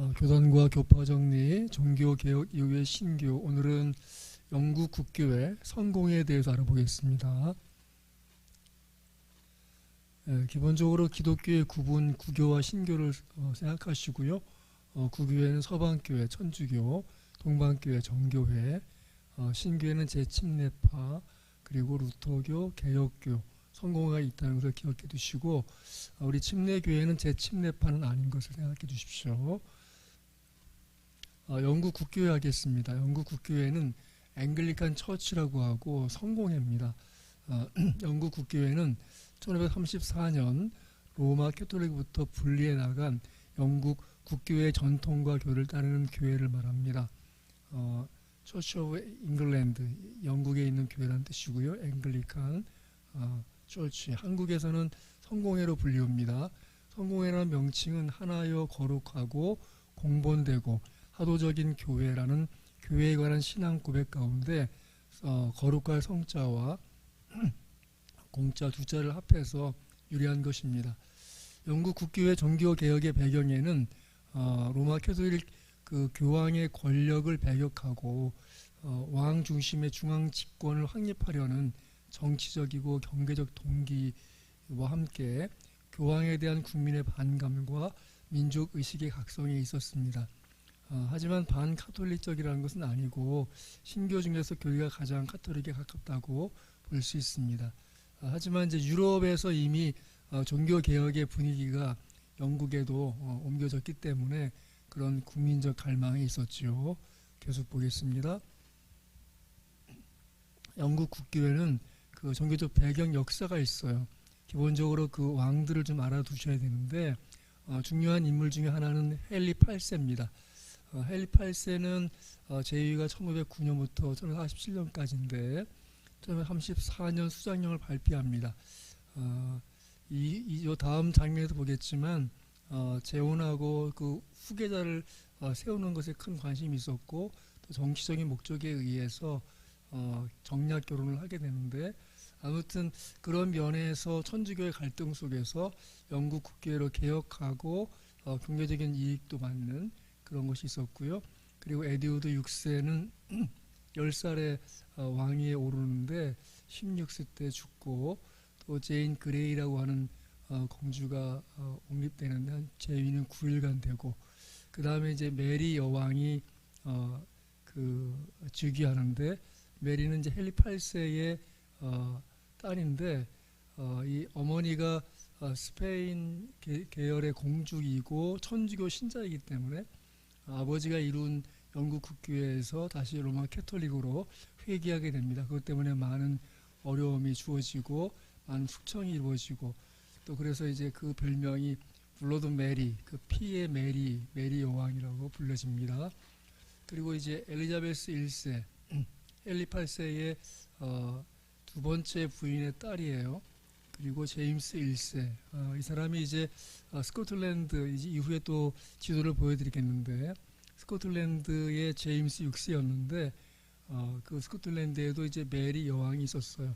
어, 교단과 교파 정리, 종교 개혁 이후의 신교. 오늘은 영국 국교회 성공에 대해서 알아보겠습니다. 예, 기본적으로 기독교의 구분 구교와 신교를 어, 생각하시고요. 어, 구교회는 서방교회, 천주교, 동방교회, 정교회, 어, 신교회는 제침례파, 그리고 루터교, 개혁교, 성공회가 있다는 것을 기억해 두시고 어, 우리 침례교회는 제침례파는 아닌 것을 생각해 두십시오. 어, 영국 국교회 하겠습니다. 영국 국교회는 앵글리칸 처치라고 하고 성공회입니다. 어, 영국 국교회는 1534년 로마 캐톨릭부터 분리해 나간 영국 국교회 전통과 교를 따르는 교회를 말합니다. 어, 처치 오브 잉글랜드 영국에 있는 교회라는 뜻이고요. 앵글리칸 어, 처치 한국에서는 성공회로 불리웁니다. 성공회라는 명칭은 하나여 거룩하고 공본되고 하도적인 교회라는 교회에 관한 신앙 고백 가운데 어, 거룩할 성자와 공자 두 자를 합해서 유래한 것입니다. 영국 국교회 종교 개혁의 배경에는 어, 로마 캐톨릭 그 교황의 권력을 배격하고 어, 왕 중심의 중앙 집권을 확립하려는 정치적이고 경제적 동기와 함께 교황에 대한 국민의 반감과 민족 의식의 각성이 있었습니다. 어, 하지만 반카톨릭적이라는 것은 아니고 신교 중에서 교리가 가장 카톨릭에 가깝다고 볼 수 있습니다. 어, 하지만 이제 유럽에서 이미 어, 종교 개혁의 분위기가 영국에도 어, 옮겨졌기 때문에 그런 국민적 갈망이 있었지요. 계속 보겠습니다. 영국 국교회는 그 종교적 배경 역사가 있어요. 기본적으로 그 왕들을 좀 알아두셔야 되는데 어, 중요한 인물 중에 하나는 헨리 8세입니다. 어, 헨리 8세는 어, 제위가 1509년부터 1547년까지인데 1534년 수장령을 발표합니다. 어, 이, 이 다음 장면에서 보겠지만 어, 재혼하고 그 후계자를 어, 세우는 것에 큰 관심이 있었고 또 정치적인 목적에 의해서 어, 정략 결혼을 하게 되는데 아무튼 그런 면에서 천주교의 갈등 속에서 영국 국교회로 개혁하고 어, 경제적인 이익도 받는 그런 것이 있었고요. 그리고 에디우드 6세는 10살에 어, 왕위에 오르는데 16세 때 죽고 또 제인 그레이라고 하는 어, 공주가 어, 옹립되는데 한 재위는 9일간 되고 그 다음에 이제 메리 여왕이 어, 그 즉위하는데 메리는 이제 헨리 8세의 어, 딸인데 어, 이 어머니가 어, 스페인 계, 계열의 공주이고 천주교 신자이기 때문에 아버지가 이룬 영국 국교회에서 다시 로마 캐톨릭으로 회귀하게 됩니다. 그것 때문에 많은 어려움이 주어지고 많은 숙청이 이루어지고 또 그래서 이제 그 별명이 블러드 메리, 그 피의 메리, 메리 여왕이라고 불려집니다. 그리고 이제 엘리자베스 1세, 헨리 8세의 어, 두 번째 부인의 딸이에요. 그리고 제임스 1세. 어, 이 사람이 이제 어, 스코틀랜드 이제 이후에 또 지도를 보여드리겠는데 스코틀랜드의 제임스 6세였는데 어, 그 스코틀랜드에도 이제 메리 여왕이 있었어요.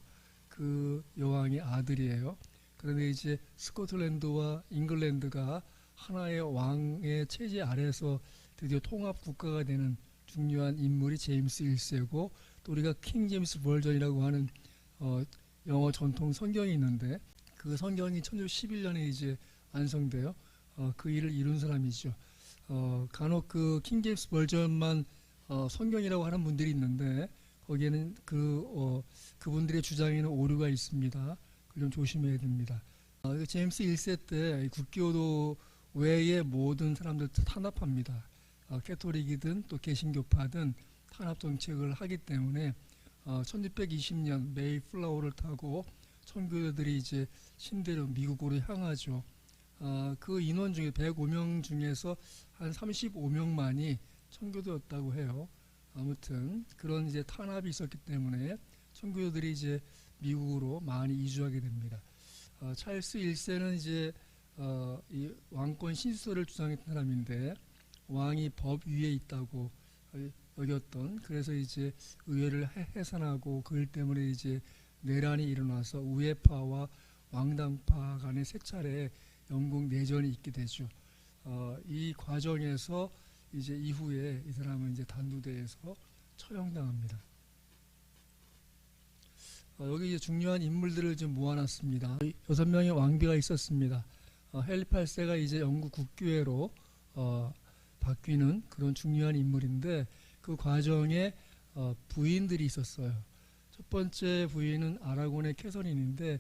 그 여왕의 아들이에요. 그런데 이제 스코틀랜드와 잉글랜드가 하나의 왕의 체제 아래서 드디어 통합 국가가 되는 중요한 인물이 제임스 1세고 또 우리가 킹 제임스 버전이라고 하는 어, 영어 전통 성경이 있는데 그 성경이 1911년에 이제 완성돼요. 어, 그 일을 이룬 사람이죠. 어, 간혹 그 킹제임스 버전만 어, 성경이라고 하는 분들이 있는데 거기에는 그 어, 그분들의 주장에는 오류가 있습니다. 그걸 좀 조심해야 됩니다. 어, 그 제임스 1세 때 국교도 외의 모든 사람들 탄압합니다. 어, 캐토릭이든 또 개신교파든 탄압 정책을 하기 때문에 어, 1620년 메이플라워를 타고 선교들이 이제 신대로 미국으로 향하죠. 어, 그 인원 중에 105명 중에서 한 35명만이 청교도였다고 해요. 아무튼 그런 이제 탄압이 있었기 때문에 청교도들이 이제 미국으로 많이 이주하게 됩니다. 어, 찰스 1세는 이제 어, 이 왕권 신수를 주장했던 사람인데 왕이 법 위에 있다고 여겼던 그래서 이제 의회를 해산하고 그일 때문에 이제 내란이 일어나서 우회파와 왕당파 간의 세 차례 영국 내전이 있게 되죠. 어, 이 과정에서 이제 이후에 이 사람은 이제 단두대에서 처형당합니다. 어, 여기 중요한 인물들을 좀 모아놨습니다. 여섯 명의 왕비가 있었습니다. 어, 헨리 8세가 이제 영국 국교회로 어, 바뀌는 그런 중요한 인물인데 그 과정에 어, 부인들이 있었어요. 첫 번째 부인은 아라곤의 캐서린인데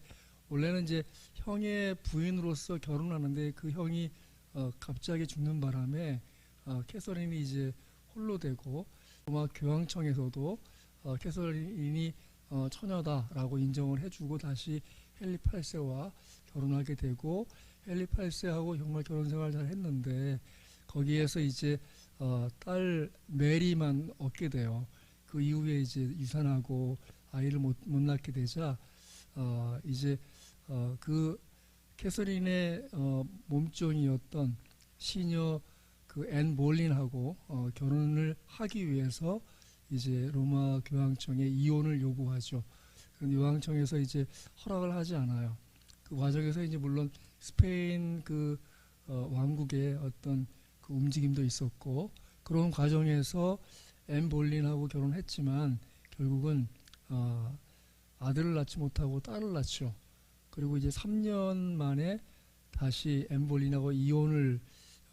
원래는 이제 형의 부인으로서 결혼하는데 그 형이 어, 갑자기 죽는 바람에 어, 캐서린이 이제 홀로 되고 로마 교황청에서도 어, 캐서린이 어, 처녀다라고 인정을 해주고 다시 헨리 8세와 결혼하게 되고 헨리 8세하고 정말 결혼 생활 잘 했는데 거기에서 이제 어, 딸 메리만 얻게 돼요. 그 이후에 이제 유산하고 아이를 못, 못 낳게 되자 어, 이제 어, 그 캐서린의 어, 몸종이었던 시녀 그 앤 몰린하고 어, 결혼을 하기 위해서 이제 로마 교황청에 이혼을 요구하죠. 그런데 교황청에서 이제 허락을 하지 않아요. 그 과정에서 이제 물론 스페인 그 어, 왕국의 어떤 그 움직임도 있었고 그런 과정에서 앤 볼린하고 결혼했지만 결국은 어, 아들을 낳지 못하고 딸을 낳죠. 그리고 이제 3년 만에 다시 엠볼린하고 이혼을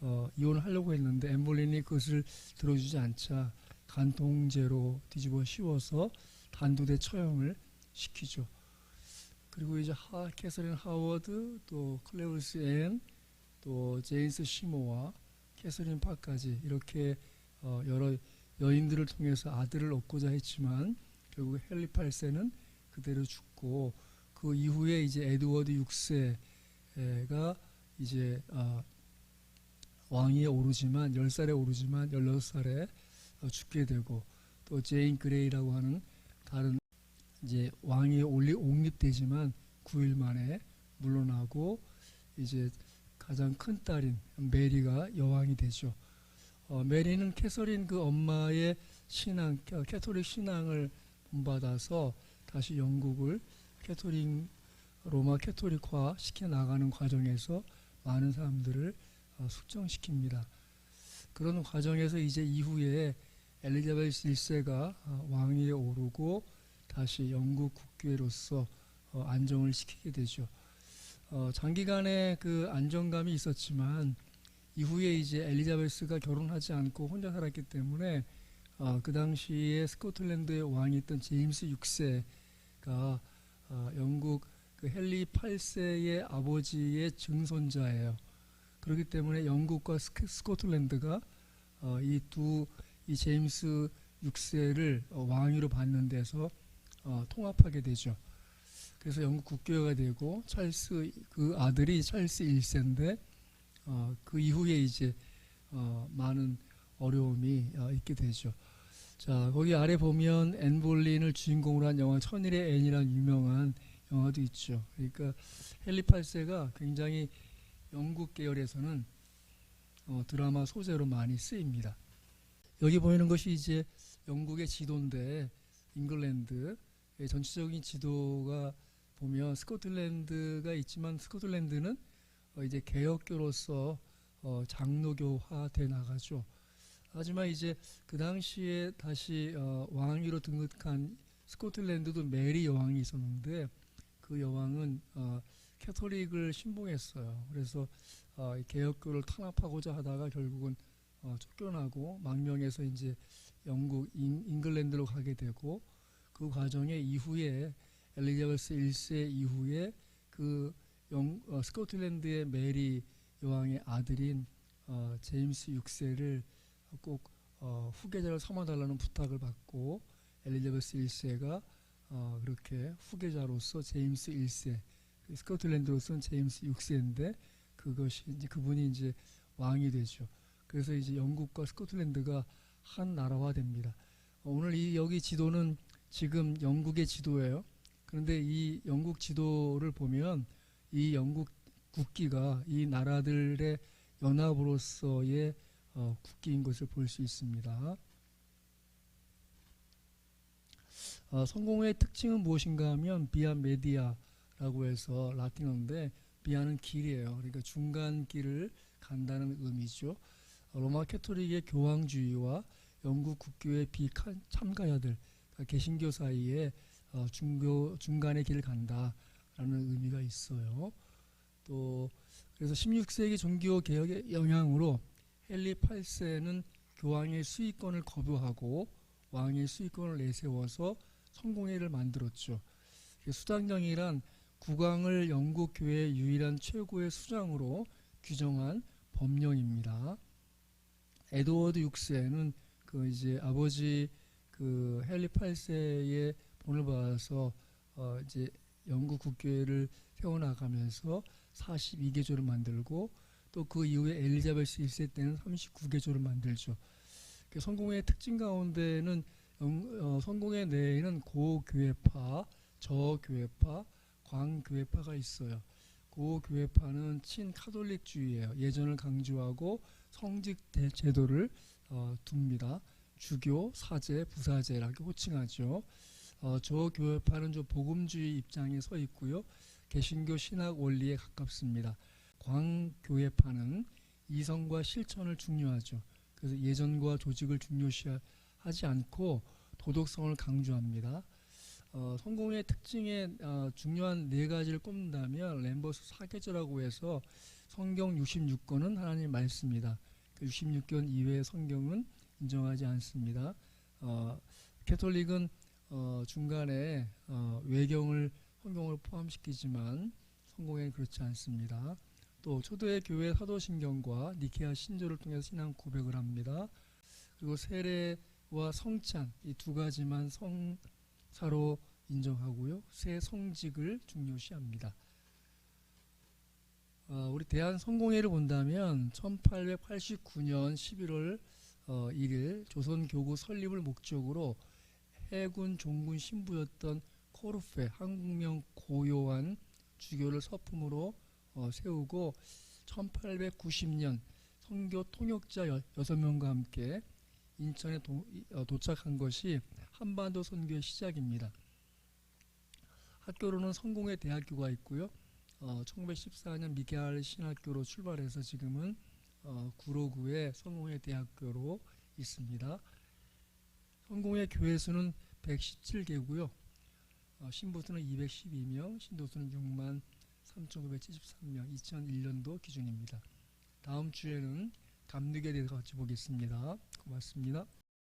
어, 이혼을 하려고 했는데 엠볼린이 그것을 들어주지 않자 간통죄로 뒤집어 씌워서 단두대 처형을 시키죠. 그리고 이제 하, 캐서린 하워드 또 클레우스 앤또 제인스 시모와 캐서린 파까지 이렇게 어, 여러 여인들을 통해서 아들을 얻고자 했지만 결국 헨리 8세는 그대로 죽고 그 이후에 이제 에드워드 6세가 이제 어, 왕위에 오르지만 10살에 오르지만 16살에 어, 죽게 되고 또 제인 그레이라고 하는 다른 이제 왕위에 올리 옹립되지만 9일 만에 물러나고 이제 가장 큰 딸인 메리가 여왕이 되죠. 어, 메리는 캐서린 그 엄마의 신앙, 어, 캐토릭 신앙을 본받아서 다시 영국을 캐토릭 로마 캐토릭화 시켜 나가는 과정에서 많은 사람들을 어, 숙정시킵니다. 그런 과정에서 이제 이후에 엘리자베스 1세가 어, 왕위에 오르고 다시 영국 국교로서 어, 안정을 시키게 되죠. 어, 장기간의 그 안정감이 있었지만 이후에 이제 엘리자베스가 결혼하지 않고 혼자 살았기 때문에 어, 그 당시에 스코틀랜드의 왕이었던 제임스 6세가 어, 영국 그 헨리 8세의 아버지의 증손자예요. 그렇기 때문에 영국과 스코틀랜드가 어, 이두 이 제임스 6세를 어, 왕위로 받는 데서 어, 통합하게 되죠. 그래서 영국 국교가 되고 찰스 그 아들이 찰스 1세인데 어, 그 이후에 이제 어, 많은 어려움이 어, 있게 되죠. 자 거기 아래 보면 앤 볼린을 주인공으로 한 영화 천일의 앤이라는 유명한 영화도 있죠. 그러니까 헨리 8세가 굉장히 영국 계열에서는 어, 드라마 소재로 많이 쓰입니다. 여기 보이는 것이 이제 영국의 지도인데 잉글랜드 의 전체적인 지도가 보면 스코틀랜드가 있지만 스코틀랜드는 어, 이제 개혁교로서 어, 장로교화돼 나가죠. 하지만 이제 그 당시에 다시 어, 왕위로 등극한 스코틀랜드도 메리 여왕이 있었는데 그 여왕은 어, 캐톨릭을 신봉했어요. 그래서 어, 이 개혁교를 탄압하고자 하다가 결국은 어, 쫓겨나고 망명해서 이제 영국 잉, 잉글랜드로 가게 되고 그 과정에 이후에 엘리자베스 1세 이후에 그 영, 어, 스코틀랜드의 메리 여왕의 아들인 어, 제임스 6세를 꼭 어, 후계자를 삼아달라는 부탁을 받고 엘리자베스 1세가 어, 그렇게 후계자로서 제임스 1세 그 스코틀랜드로서는 제임스 6세인데 그것이 이제 그분이 이제 왕이 되죠. 그래서 이제 영국과 스코틀랜드가 한 나라화 됩니다. 어, 오늘 이 여기 지도는 지금 영국의 지도예요. 그런데 이 영국 지도를 보면 이 영국 국기가 이 나라들의 연합으로서의 어, 국기인 것을 볼 수 있습니다. 어, 성공의 특징은 무엇인가 하면 비아 메디아라고 해서 라틴어인데 비아는 길이에요. 그러니까 중간 길을 간다는 의미죠. 어, 로마 캐토릭의 교황주의와 영국 국교의 비참가자들 그러니까 개신교 사이에 어, 중교 중간의 길을 간다라는 의미가 있어요. 또 그래서 16세기 종교 개혁의 영향으로 헨리 8세는 교황의 수의권을 거부하고 왕의 수의권을 내세워서 성공회를 만들었죠. 수장령이란 국왕을 영국 교회의 유일한 최고의 수장으로 규정한 법령입니다. 에드워드 6세는 그 이제 아버지 그 헨리 8세의 본을 받아서 어 이제 영국 국교회를 세워나가면서 42개조를 만들고 또 그 이후에 엘리자베스 1세 때는 39개조를 만들죠. 그 성공의 특징 가운데는 영- 어, 성공의 내에는 고교회파, 저교회파, 광교회파가 있어요. 고교회파는 친카톨릭주의예요. 예전을 강조하고 성직 대- 제도를 어, 둡니다. 주교, 사제, 부사제라고 호칭하죠. 어, 저 교회파는 좀 복음주의 입장에 서 있고요. 개신교 신학 원리에 가깝습니다. 광교회파는 이성과 실천을 중요하죠. 그래서 예전과 조직을 중요시하지 않고 도덕성을 강조합니다. 어, 성공의 특징에 어, 중요한 네 가지를 꼽는다면 램버스 사계절라고 해서 성경 66권은 하나님 말씀이다. 그 66권 이외의 성경은 인정하지 않습니다. 어, 캐톨릭은 어, 중간에 어, 외경을 성경을 포함시키지만 성공에는 그렇지 않습니다. 또 초대 교회 사도신경과 니케아 신조를 통해서 신앙 고백을 합니다. 그리고 세례와 성찬 이 두 가지만 성사로 인정하고요. 새 성직을 중요시합니다. 어, 우리 대한 성공회를 본다면 1889년 11월 어, 1일 조선 교구 설립을 목적으로 해군 종군 신부였던 코르페 한국명 고요한 주교를 서품으로 어, 세우고 1890년 선교 통역자 여, 6명과 함께 인천에 도, 어, 도착한 것이 한반도 선교의 시작입니다. 학교로는 성공회 대학교가 있고요. 어, 1914년 미개알 신학교로 출발해서 지금은 어, 구로구의 성공회 대학교로 있습니다. 성공회 교회 수는 117개고요. 어, 신부수는 212명, 신도수는 6만 3,973명, 2001년도 기준입니다. 다음 주에는 감리교에 대해서 같이 보겠습니다. 고맙습니다.